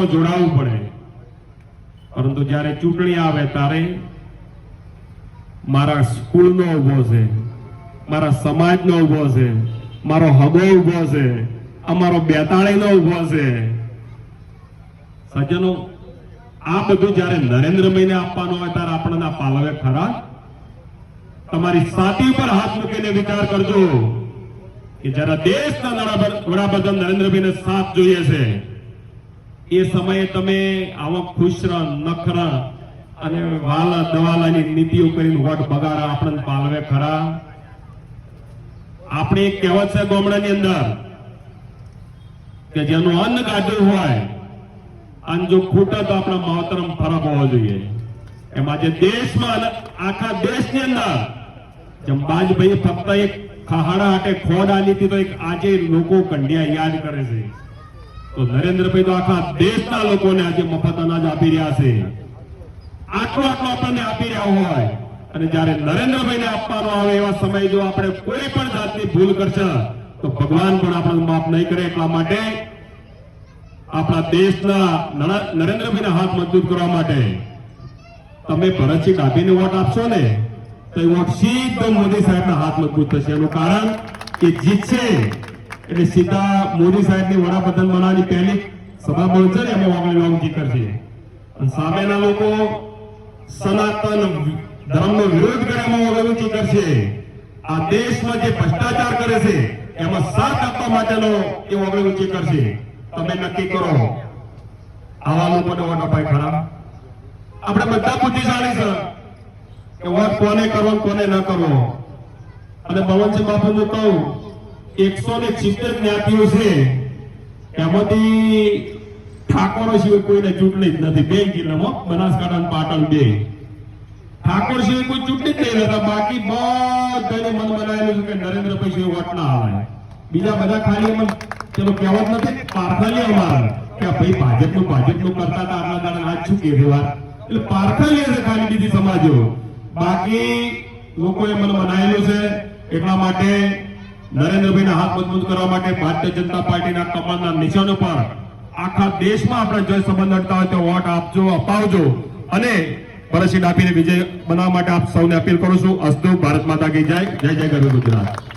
જોડાવવું પડે. પરંતુ જ્યારે ચૂંટણી આવે ત્યારે મારા સ્કૂલનો ઊભો છે, મારા સમાજનો ઊભો છે, મારો હગો ઊભો છે, અમારો બેતાળીનો ઊભો છે. સજ્જનો, આ બધું જ્યારે નરેન્દ્રભાઈને આપવાનું હોય ત્યારે આપણને પાલવે ખરા? તમારી સાતી પર હાથ મૂકીને વિચાર કરજો કે જરા દેશના વડાપ્ર- વડાપ્રધાન નરેન્દ્રભાઈને સાથ જોઈએ છે એ સમયે તમે આવા ખુશરા, નખરા અને વાલા દવાલાની નીતિઓ કરીને વોટ બગાડા, આપણને પાલવે ખરા? આપણે એક કહેવત છે ગામડાની અંદર કે જેનું અન્ન કાઢ્યું હોય અને જો ખૂટે તો આપણા માવતરમ ફરક હોવો જોઈએ. એમ આજે દેશમાં, આખા દેશની અંદર, જેમ બાજભાઈ ફક્ત એક ખહાડા હાટે ખોડ આલી હતી તો એક આજે લોકો કંડિયા યાદ કરે છે. તો નરેન્દ્રભાઈ તો આખા દેશના લોકોને આજે મફત અનાજ આપી રહ્યા છે. આટલું આટલું આપણને આપી રહ્યા હોય. અને જ્યારે નરેન્દ્રભાઈને આપવાનો આવે એવા સમય જો આપણે કોઈ પણ જાતની ભૂલ કરશે, તો ભગવાન પણ આપણને માફ નહીં કરે એટલા માટે આપણા દેશના નરેન્દ્રભાઈ ના હાથ મજબૂત કરવા માટે તમે ભરતસિંહ કાપીને વોટ આપશો ને, તો એ વોટ સીધો મોદી સાહેબના હાથ મજબૂત થશે. એનું કારણ કે જીતશે એટલે સીધા મોદી સાહેબની વડાપ્રધાન બનાવવાની પહેલી સભા બોલશે ને એમાં વાગણી લોંગજી કરશે. સામેના લોકો સનાતન ધર્મનો વિરોધ કરે એમાં વાગણી કરશે. આ દેશમાં જે ભ્રષ્ટાચાર કરે છે, એમાં સાથ આપવા માટેનો એ વાગણી કરશે. તમે નક્કી કરો. આવા લોકોને વોટ અપાય ખરા? આપણે બધા બુદ્ધિશાળી છે. કે વોટ કોને કરવો કોને ન કરવો? અને ભવનસિંહ બાપુ હું કહું એકસો ને સિત્તેર જ્ઞાતિઓ છે. એમાંથી ઠાકોરો સિવાય કોઈને ચૂંટણી જ નથી. બે જિલ્લામાં, બનાસકાંઠા અને પાટણ બે. ઠાકોર સિવાય કોઈ ચૂંટણી જ નહીં રહેતા. બાકી બધાને મન બનાવેલું છે કે નરેન્દ્રભાઈ સિવાય વોટ ના આવે. બીજા બધા ખાલી એમ ચલો કહેવત નથી પારખાલી અમારા. કે ભાઈ ભાજપનું ભાજપનું કરતા હતા, આટલા દાડા આજ શું કે વાત? એટલે પાર્થલ્ય છે ખાલી બીજી સમાજો. બાકી લોકોએ મને મનાયેલું છે, એટલા માટે નરેન્દ્રભાઈના હાથ મજબૂત કરવા માટે ભારતીય જનતા પાર્ટીના કમળના નિશાનો પર આખા દેશમાં આપણે જય સંબંધ અડતા હોય તો વોટ આપજો, અપાવજો. અને પરસી આપીને વિજય બનાવવા માટે આપ સૌને અપીલ કરું છું. અસ્તુ, ભારત માતા કી જય. જય જય ગરવી ગુજરાત.